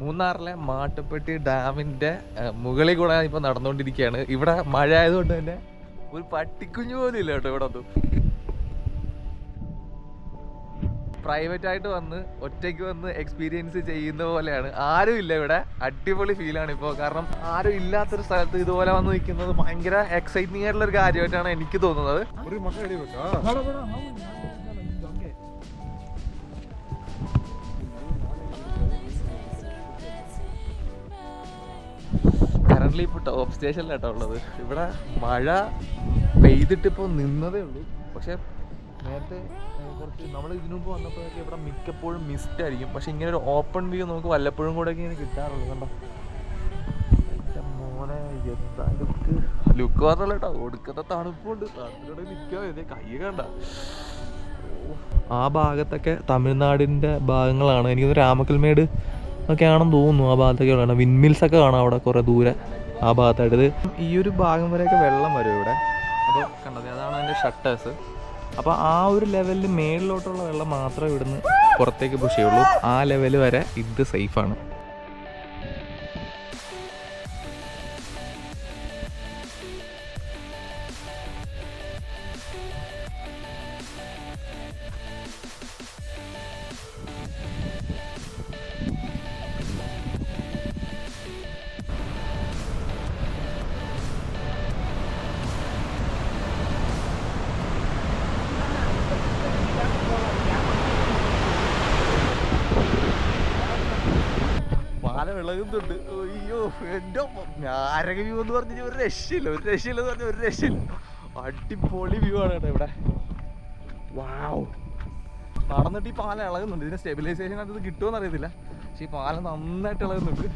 മൂന്നാറിലെ മാട്ടുപ്പെട്ടി ഡാമിന്റെ മുകളിൽ കൂടെ ഇപ്പൊ നടന്നുകൊണ്ടിരിക്കുകയാണ്. ഇവിടെ മഴ ആയതുകൊണ്ട് തന്നെ ഒരു പട്ടിക്കുഞ്ഞു പോലും ഇല്ല കേട്ടോ ഇവിടെ ഒന്നും. പ്രൈവറ്റ് ആയിട്ട് വന്ന് ഒറ്റയ്ക്ക് വന്ന് എക്സ്പീരിയൻസ് ചെയ്യുന്ന പോലെയാണ്. ആരും ഇല്ല ഇവിടെ. അടിപൊളി ഫീലാണ് ഇപ്പോൾ കാരണം ആരും ഇല്ലാത്തൊരു സ്ഥലത്ത് ഇതുപോലെ വന്ന് നിൽക്കുന്നത് ഭയങ്കര എക്സൈറ്റിംഗ് ആയിട്ടുള്ള ഒരു കാര്യമായിട്ടാണ് എനിക്ക് തോന്നുന്നത്. കറണ്ട്ലി ഇപ്പോൾ ടോപ്പ് സ്റ്റേഷനിലാട്ടോ ഉള്ളത്. ഇവിടെ മഴ പെയ്തിട്ടിപ്പോൾ നിന്നതേ ഉള്ളൂ. പക്ഷേ നേരത്തെ കുറച്ച് നമ്മൾ ഇതിനു മുമ്പ് വന്നപ്പോഴൊക്കെ ഇവിടെ മിക്കപ്പോഴും മിസ്റ്റ് ആയിരിക്കും. പക്ഷെ ഇങ്ങനെ ഒരു ഓപ്പൺ വ്യൂ നമുക്ക് വല്ലപ്പോഴും കൂടെ ഇങ്ങനെ കിട്ടാറുള്ളൂ കണ്ടോ? മോനെ എന്താ ലുക്ക്? ലുക്ക് മാത്രമല്ല കേട്ടോ ഒടുക്കത്തെ തണുപ്പുണ്ട്. തണുപ്പിലൂടെ നിൽക്കാൻ ഇതേ കൈ കണ്ട. ആ ഭാഗത്തൊക്കെ തമിഴ്നാടിന്റെ ഭാഗങ്ങളാണ്. എനിക്ക് രാമക്കൽമേട് ഒക്കെ ആണെന്ന് തോന്നുന്നു ആ ഭാഗത്തൊക്കെ ഉള്ളതാണ്. വിൻമിൽസ് ഒക്കെ കാണാം അവിടെ കുറേ ദൂരെ ആ ഭാഗത്തായിട്ട്. ഈ ഒരു ഭാഗം വരെയൊക്കെ വെള്ളം വരും ഇവിടെ. അപ്പോൾ കണ്ടത് അതാണ് അതിന്റെ ഷട്ടേഴ്സ് അപ്പോൾ ആ ഒരു ലെവലിൽ മേളിലോട്ടുള്ള വെള്ളം മാത്രമേ ഇവിടുന്ന് പുറത്തേക്ക് പുഷ് ആ ലെവൽ വരെ ഇത് സേഫാണ് വിളകുന്നുണ്ട് അയ്യോ എന്റെ ഞാരക വ്യൂ എന്ന് പറഞ്ഞ ഒരു രക്ഷയില്ല. ഒരു രക്ഷയില്ല എന്ന് പറഞ്ഞ ഒരു രക്ഷയില്ല. അടിപൊളി വ്യൂ ആണ് കേട്ടോ ഇവിടെ. വാവ് നടന്നിട്ട് ഈ പാലം ഇളകുന്നുണ്ട്. ഇതിന് സ്റ്റെബിലൈസേഷൻ അത് കിട്ടുമെന്ന് അറിയത്തില്ല. പക്ഷെ ഈ പാലം നന്നായിട്ട് ഇളകുന്നുണ്ട്.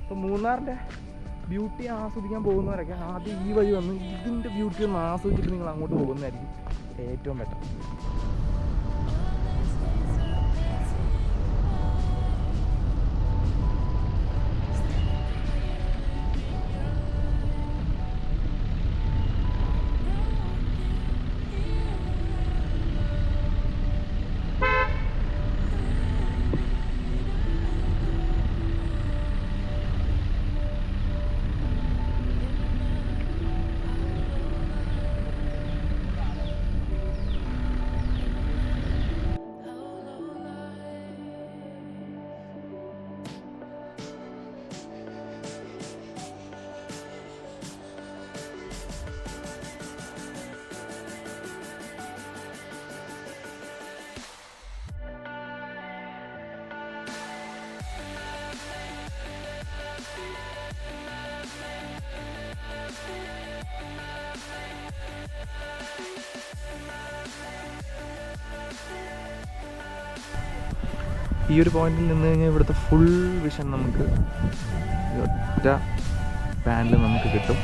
ഇപ്പം മൂന്നാറിന്റെ ബ്യൂട്ടി ആസ്വദിക്കാൻ പോകുന്നവരൊക്കെ ആദ്യം ഈ വഴി വന്ന് ഇതിന്റെ ബ്യൂട്ടി ഒന്ന് ആസ്വദിച്ചിട്ട് നിങ്ങൾ അങ്ങോട്ട് പോകുന്നതായിരിക്കും ഏറ്റവും ബെറ്റർ ഈ ഒരു പോയിന്റിൽ നിന്ന് കഴിഞ്ഞാൽ ഇവിടുത്തെ ഫുൾ വിഷൻ നമുക്ക് ഒറ്റ പാനിൽ നമുക്ക് കിട്ടും.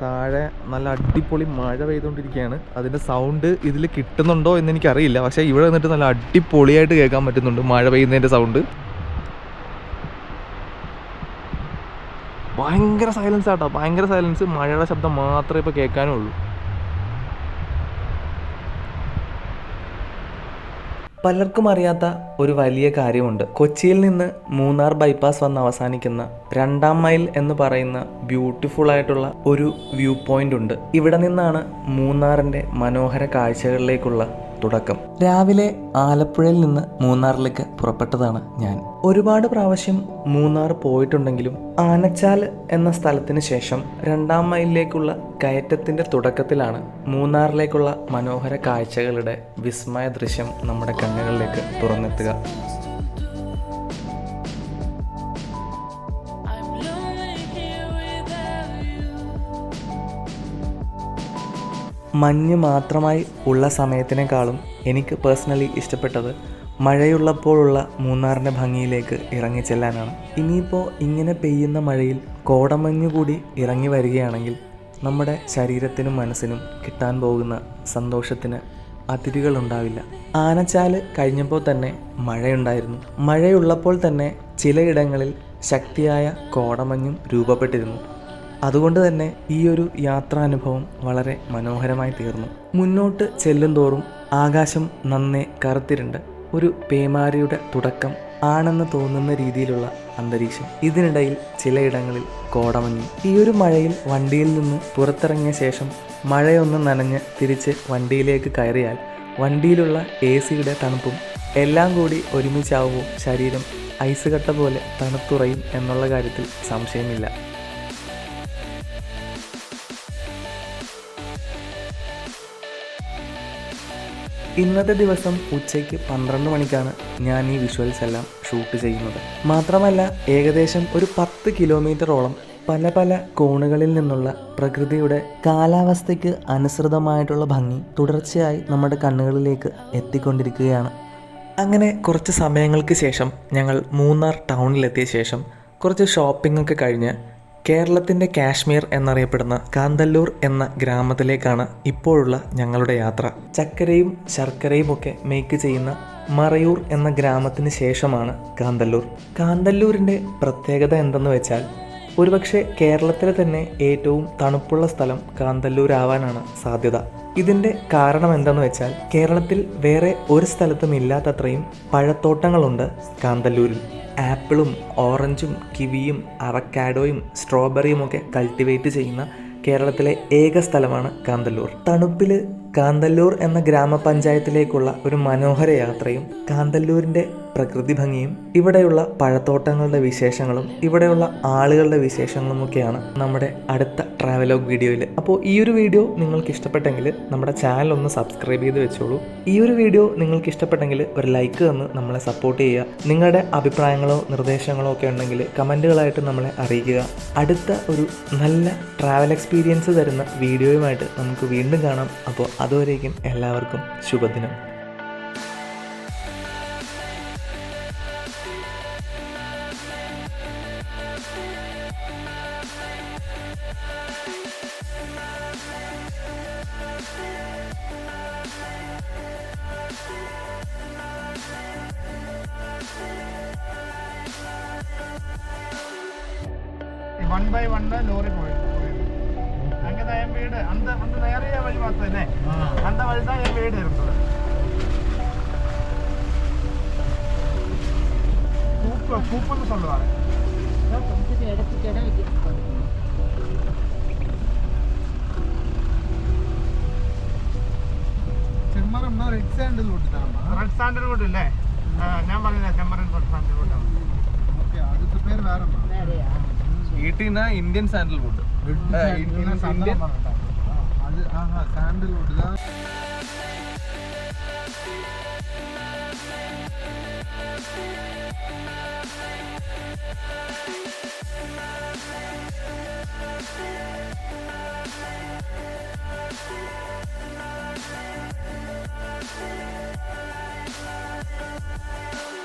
താഴെ നല്ല അടിപൊളി മഴ പെയ്തുകൊണ്ടിരിക്കുകയാണ്. അതിന്റെ സൗണ്ട് ഇതിൽ കിട്ടുന്നുണ്ടോ എന്ന് എനിക്കറിയില്ല. പക്ഷേ ഇവിടെ നിന്നിട്ട് നല്ല അടിപൊളിയായിട്ട് കേൾക്കാൻ പറ്റുന്നുണ്ട് മഴ പെയ്യുന്നതിന്റെ സൗണ്ട് ഭയങ്കര സൈലൻസ് ആട്ടോ. ഭയങ്കര സൈലൻസ് മഴയുടെ ശബ്ദം മാത്രമേ ഇപ്പോൾ കേൾക്കാനുള്ളൂ. പലർക്കും അറിയാത്ത ഒരു വലിയ കാര്യമുണ്ട്. കൊച്ചിയിൽ നിന്ന് മൂന്നാർ ബൈപ്പാസ് വന്ന് അവസാനിക്കുന്ന രണ്ടാം മൈൽ എന്ന് പറയുന്ന ബ്യൂട്ടിഫുൾ ആയിട്ടുള്ള ഒരു വ്യൂ പോയിന്റ് ഉണ്ട്. ഇവിടെ നിന്നാണ് മൂന്നാറിന്റെ മനോഹര കാഴ്ചകളിലേക്കുള്ള തുടക്കം. രാവിലെ ആലപ്പുഴയിൽ നിന്ന് മൂന്നാറിലേക്ക് പുറപ്പെട്ടതാണ് ഞാൻ. ഒരുപാട് പ്രാവശ്യം മൂന്നാർ പോയിട്ടുണ്ടെങ്കിലും ആനച്ചാൽ എന്ന സ്ഥലത്തിന് ശേഷം രണ്ടാം മൈലിലേക്കുള്ള കയറ്റത്തിന്റെ തുടക്കത്തിലാണ് മൂന്നാറിലേക്കുള്ള മനോഹര കാഴ്ചകളുടെ വിസ്മയ ദൃശ്യം നമ്മുടെ കണ്ണുകളിലേക്ക് തുറന്നെത്തുക. മഞ്ഞ് മാത്രമായി ഉള്ള സമയത്തിനേക്കാളും എനിക്ക് പേഴ്സണലി ഇഷ്ടപ്പെട്ടത് മഴയുള്ളപ്പോഴുള്ള മൂന്നാറിന്റെ ഭംഗിയിലേക്ക് ഇറങ്ങി ഇറങ്ങിച്ചെല്ലാനാണ് ഇനിയിപ്പോൾ ഇങ്ങനെ പെയ്യുന്ന മഴയിൽ കോടമഞ്ഞ് കൂടി ഇറങ്ങി വരികയാണെങ്കിൽ നമ്മുടെ ശരീരത്തിനും മനസ്സിനും കിട്ടാൻ പോകുന്ന സന്തോഷത്തിന് അതിരുകളുണ്ടാവില്ല. ആനച്ചാൽ കഴിഞ്ഞപ്പോൾ തന്നെ മഴയുണ്ടായിരുന്നു. മഴയുള്ളപ്പോൾ തന്നെ ചിലയിടങ്ങളിൽ ശക്തിയായ കോടമഞ്ഞും രൂപപ്പെട്ടിരുന്നു. അതുകൊണ്ട് തന്നെ ഈ ഒരു യാത്രാനുഭവം വളരെ മനോഹരമായി തീർന്നു. മുന്നോട്ട് ചെല്ലും തോറും ആകാശം നന്നെ കറുത്തിരുണ്ട്. ഒരു പേമാരിയുടെ തുടക്കം ആണെന്ന് തോന്നുന്ന രീതിയിലുള്ള അന്തരീക്ഷം. ഇതിനിടയിൽ ചിലയിടങ്ങളിൽ കോടമഞ്ഞു. ഈ ഒരു മഴയിൽ വണ്ടിയിൽ നിന്ന് പുറത്തിറങ്ങിയ ശേഷം മഴയൊന്ന് നനഞ്ഞ് തിരിച്ച് വണ്ടിയിലേക്ക് കയറിയാൽ വണ്ടിയിലുള്ള എ സിയുടെ തണുപ്പും എല്ലാം കൂടി ഒരുമിച്ചാവുമ്പോൾ ശരീരം ഐസ് കട്ട പോലെ തണുത്തുറയും എന്നുള്ള കാര്യത്തിൽ സംശയമില്ല. ഇന്നത്തെ ദിവസം ഉച്ചയ്ക്ക് പന്ത്രണ്ട് മണിക്കാണ് ഞാൻ ഈ വിഷ്വൽസ് എല്ലാം ഷൂട്ട് ചെയ്യുന്നത്. മാത്രമല്ല ഏകദേശം ഒരു പത്ത് കിലോമീറ്ററോളം പല പല കോണുകളിൽ നിന്നുള്ള പ്രകൃതിയുടെ കാലാവസ്ഥയ്ക്ക് അനുസൃതമായിട്ടുള്ള ഭംഗി തുടർച്ചയായി നമ്മുടെ കണ്ണുകളിലേക്ക് എത്തിക്കൊണ്ടിരിക്കുകയാണ്. അങ്ങനെ കുറച്ച് സമയങ്ങൾക്ക് ശേഷം ഞങ്ങൾ മൂന്നാർ ടൗണിലെത്തിയ ശേഷം കുറച്ച് ഷോപ്പിംഗ് ഒക്കെ കഴിഞ്ഞ് കേരളത്തിന്റെ കാശ്മീർ എന്നറിയപ്പെടുന്ന കാന്തല്ലൂർ എന്ന ഗ്രാമത്തിലേക്കാണ് ഇപ്പോഴുള്ള ഞങ്ങളുടെ യാത്ര. ചക്കരയും ശർക്കരയും ഒക്കെ മേക്ക് ചെയ്യുന്ന മറയൂർ എന്ന ഗ്രാമത്തിന് ശേഷമാണ് കാന്തല്ലൂർ. കാന്തല്ലൂരിന്റെ പ്രത്യേകത എന്തെന്ന് വെച്ചാൽ ഒരുപക്ഷെ കേരളത്തിലെ തന്നെ ഏറ്റവും തണുപ്പുള്ള സ്ഥലം കാന്തല്ലൂരാവാനാണ് സാധ്യത. ഇതിന്റെ കാരണം എന്തെന്ന് വെച്ചാൽ കേരളത്തിൽ വേറെ ഒരു സ്ഥലത്തും ഇല്ലാത്തത്രയും പഴത്തോട്ടങ്ങളുണ്ട് കാന്തല്ലൂരിൽ. ആപ്പിളും ഓറഞ്ചും കിവിയും അവക്കാഡോയും സ്ട്രോബെറിയും ഒക്കെ കൾട്ടിവേറ്റ് ചെയ്യുന്ന കേരളത്തിലെ ഏക സ്ഥലമാണ് കാന്തല്ലൂർ. തണുപ്പിൽ കാന്തല്ലൂർ എന്ന ഗ്രാമപഞ്ചായത്തിലേക്കുള്ള ഒരു മനോഹര യാത്രയും കാന്തല്ലൂരിന്റെ പ്രകൃതി ഭംഗിയും ഇവിടെയുള്ള പഴത്തോട്ടങ്ങളുടെ വിശേഷങ്ങളും ഇവിടെയുള്ള ആളുകളുടെ വിശേഷങ്ങളും ഒക്കെയാണ് നമ്മുടെ അടുത്ത ട്രാവലോഗ് വീഡിയോയിൽ അപ്പോൾ ഈ ഒരു വീഡിയോ നിങ്ങൾക്ക് ഇഷ്ടപ്പെട്ടെങ്കിൽ നമ്മുടെ ചാനൽ ഒന്ന് സബ്സ്ക്രൈബ് ചെയ്ത് വെച്ചോളൂ. ഈ ഒരു വീഡിയോ നിങ്ങൾക്ക് ഇഷ്ടപ്പെട്ടെങ്കിൽ ഒരു ലൈക്ക് തന്ന് നമ്മളെ സപ്പോർട്ട് ചെയ്യുക. നിങ്ങളുടെ അഭിപ്രായങ്ങളോ നിർദ്ദേശങ്ങളോ ഒക്കെ ഉണ്ടെങ്കിൽ കമന്റുകളായിട്ട് നമ്മളെ അറിയിക്കുക. അടുത്ത ഒരു നല്ല ട്രാവൽ എക്സ്പീരിയൻസ് തരുന്ന വീഡിയോയുമായിട്ട് നമുക്ക് വീണ്ടും കാണാം. അപ്പോൾ അതുവരേക്കും എല്ലാവർക്കും ശുഭദിനം. വൺ ബൈ വണ്ണ് ലോറി പോയി അങ്ങനെ എൻ വീട് അന്ത അന്ത നേറിയ വഴി മാത്രമല്ലേ അന്ത വഴിതാണ് എൻ വീട് ഇരുന്നത് കൂപ്പ് കൂപ്പെന്ന് சொல்லுவாங்க இடத்துக்கு இடம் வைக்கிறது ചെമ്മറമ്മ റെഡ് സാൻഡിൽ വുഡ് തരമ്മ റെഡ് സാൻഡിൽ വുഡ് ഇല്ലേ ഞാൻ പറഞ്ഞില്ല ചെമ്മറൻ റെഡ് സാൻഡിൽ വുഡ് ഓക്കെ അതിന്റെ പേര് വേറെ വേറെയാ. ഈട്ടിന ഇന്ത്യൻ സാൻഡൽവുഡ് ഇന്ത്യൻ സാൻഡിൽവുഡ്